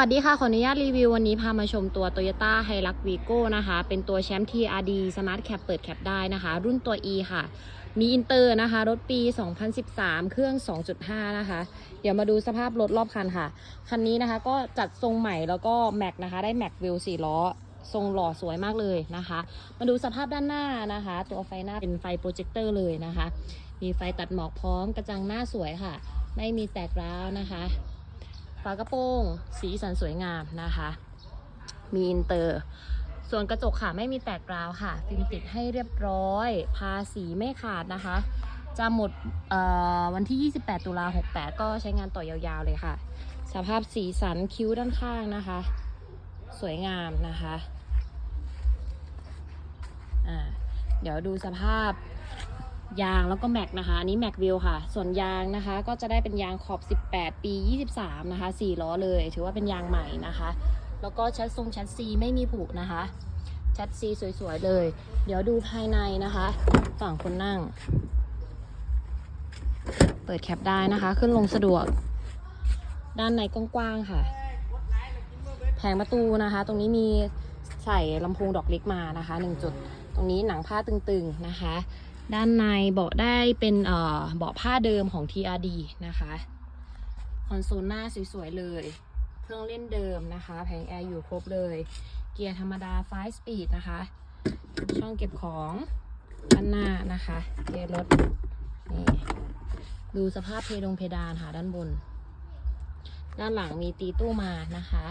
สวัสดีค่ะ ขออนุญาตรีวิววันนี้พามาชมตัว Toyota h i l u x Vigo นะคะ เป็นตัวแชมป์ TRD Smart Cap เปิดแคปได้นะคะ รุ่นตัว E ค่ะ มีอินเตอร์นะคะ รถปี 2013 เครื่อง 2.5 นะคะ เดี๋ยวมาดูสภาพรถรอบคันค่ะ คันนี้นะคะก็จัดทรงใหม่แล้วก็แม็กนะคะ ได้แม็กวิล4ล้อ ทรงหล่อสวยมากเลยนะคะ มาดูสภาพด้านหน้านะคะ ตัวไฟหน้าเป็นไฟโปรเจคเตอร์เลยนะคะ มีไฟตัดหมอกพร้อมกระจังหน้าสวยค่ะ ไม่มีแตกร้าวนะคะ ฝากระโปรง สีสันสวยงามนะคะ มีอินเตอร์ ส่วนกระจกค่ะไม่มีแตกราวค่ะ ฟิล์มติดให้เรียบร้อย ภาษีไม่ขาดนะคะ จะหมดวันที่ 28 ตุลา68 ก็ใช้งานต่อยาวๆเลยค่ะ สภาพสีสันคิ้วด้านข้างนะคะ สวยงามนะคะอ่าเดี๋ยวดูสภาพ ยางแล้วก็แม็กนะคะ อันนี้แม็กวิลค่ะ ส่วนยางนะคะ ก็จะได้เป็นยางขอบ 18 ปี 23 นะคะ 4 ล้อเลย ถือว่าเป็นยางใหม่นะคะ แล้วก็ชัดทรงชัดซีไม่มีผุนะคะชัดซีสวยๆเลย เดี๋ยวดูภายในนะคะ ฝั่งคนนั่ง เปิดแคปได้นะคะ ขึ้นลงสะดวก ด้านในกว้างๆค่ะ แผงประตูนะคะ ตรงนี้มีใส่ลำโพงดอกเล็กมานะคะหนึ่งจุด ตรงนี้หนังผ้าตึงๆนะคะ ด้านในเบาะได้เป็นเบาะผ้าเดิมของ TRD นะคะ คอนโซลหน้าสวยๆเลย เครื่องเล่นเดิมนะคะ แผงแอร์อยู่ครบเลย เกียร์ธรรมดา5 speed นะคะ ช่องเก็บของด้านหน้านะคะ เกียร์รถ นี่ ดูสภาพเพดงเพดานค่ะด้านบน ด้านหลังมีตีตู้มานะคะ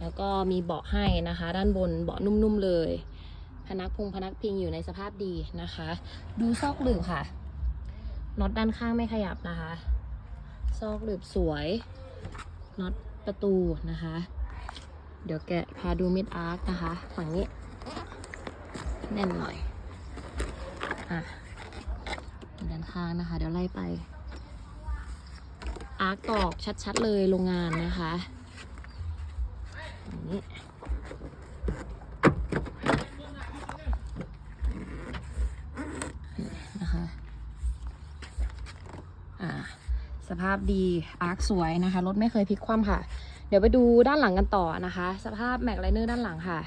แล้วก็มีเบาะให้นะคะ ด้านบนเบาะนุ่มๆเลย นักพุงพนักพิงอยู่ในสภาพดีนะคะ ดูซอกหลืบค่ะน็อตด้านข้างไม่ขยับนะคะ ซอกหลืบสวยน็อตประตูนะคะ เดี๋ยวแกะพาดูมิดอาร์คนะคะ ฝั่งนี้ แน่นหน่อยอะด้านข้างนะคะ เดี๋ยวไล่ไป อาร์คตอกชัดๆเลยโรงงานนะคะอย่างนี้ นะคะอ่า สภาพดีอาร์คสวยนะคะ รถไม่เคยพลิกคว่ำค่ะ เดี๋ยวไปดูด้านหลังกันต่อนะคะ สภาพแม็กไลเนอร์ด้านหลังค่ะ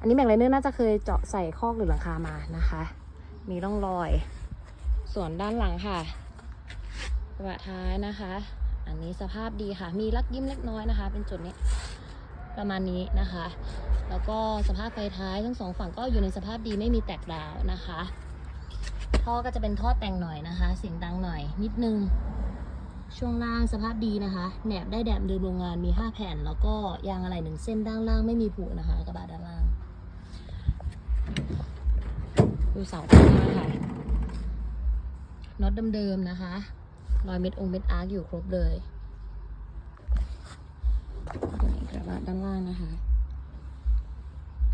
อันนี้แม็กไลเนอร์น่าจะเคยเจาะใส่คอกหรือหลังคามานะคะ มีร่องรอย ส่วนด้านหลังค่ะกระบะท้ายนะคะ อันนี้สภาพดีค่ะ มีลักยิ้มเล็กน้อยนะคะ เป็นจุดนี้ประมาณนี้นะคะ แล้วก็สภาพไฟท้ายทั้งสองฝั่งก็อยู่ในสภาพดีไม่มีแตกร้าวนะคะ ท่อก็จะเป็นท่อแต่งหน่อยนะคะ เสียงดังหน่อยนิดนึง ช่วงล่างสภาพดีนะคะแหนบได้แดดเดิมโรงงานมี 5 แผ่น แล้วก็ยางอะไรหนึ่งเส้นด้านล่างไม่มีผุนะคะกระบะด้านล่าง ดูเสาข้างค่ะน็อตเดิมๆนะคะรอยเม็ดองเม็ดอาร์คอยู่ครบเลยกระบะด้านล่างนะคะ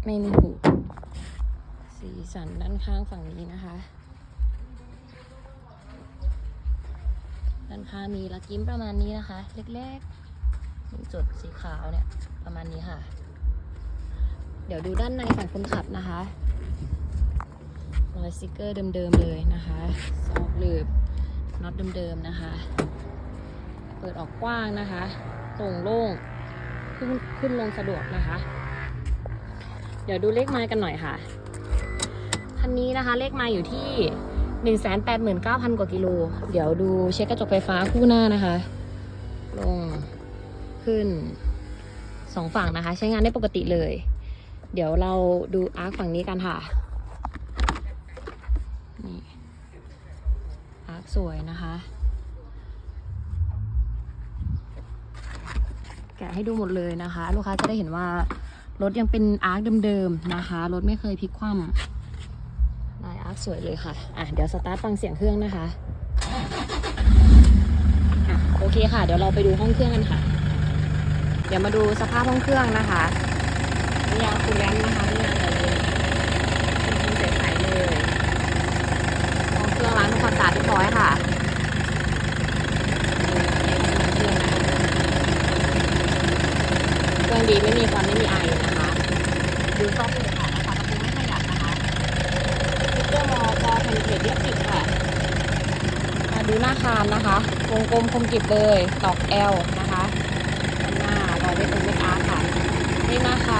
ไม่มีผุสีสันด้านข้างฝั่งนี้นะคะ ด้านข้างมีลักยิ้มประมาณนี้นะคะ เล็กๆจุดสีขาวเนี่ยประมาณนี้ค่ะ เดี๋ยวดูด้านในฝั่งคนขับนะคะรอยสติกเกอร์เดิมๆเลยนะคะซอกหลืบน็อตเดิมๆนะคะ เปิดออกกว้างนะคะโปร่งโล่งขึ้นขึ้นลงสะดวกนะคะ เดี๋ยวดูเลขไม้กันหน่อยค่ะคันนี้นะคะเลขไม้อยู่ที่ 189,000 กว่ากิโล เดี๋ยวดูเช็คกระจกไฟฟ้าคู่หน้านะคะ ลงขึ้นสองฝั่งนะคะ ใช้งานได้ปกติเลย เดี๋ยวเราดูอาร์คฝั่งนี้กันค่ะ นี่ อาร์คสวยนะคะ แกะให้ดูหมดเลยนะคะ ลูกค้าจะได้เห็นว่ารถยังเป็นอาร์คเดิมๆนะคะ รถไม่เคยพลิกคว่ำ ลายอาร์คสวยเลยค่ะ อะ เดี๋ยวสตาร์ทฟังเสียงเครื่องนะคะอะโอเคค่ะ เดี๋ยวเราไปดูห้องเครื่องกันค่ะ เดี๋ยวมาดูสภาพห้องเครื่องนะคะนี่ยางคูลแลนนะคะนี่ยางอะไรเลยเป็นใสๆเลยห้องเครื่องล้างทำความสะอาดเรียบร้อยค่ะเครื่องดีไม่มีควันไม่มีไอนะคะ ดูซอกเลย ดูหน้าคานนะคะ วงกลมคมกริบเลย ตอกเอลนะคะหน้าลอยเป็นเป็อาร์ค่ะนี่หน้าคะ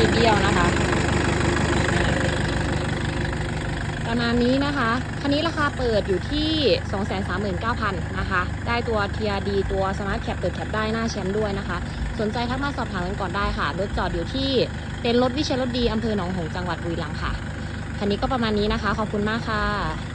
มีเบี้ยวนะคะ ประมาณนี้นะคะ คันนี้ราคาเปิดอยู่ที่ 239,000นะคะ ได้ตัว TRD ตัวสมาร์ทแคปเปิดแคปได้หน้าแชมป์ด้วยนะคะ สนใจทักมาสอบถามกันก่อนได้ค่ะ รถจอดอยู่ที่เต็นท์รถวิเชียรถดีอำเภอหนองหงส์จังหวัดบุรีรัมย์ค่ะ คันนี้ก็ประมาณนี้นะคะ ขอบคุณมากค่ะ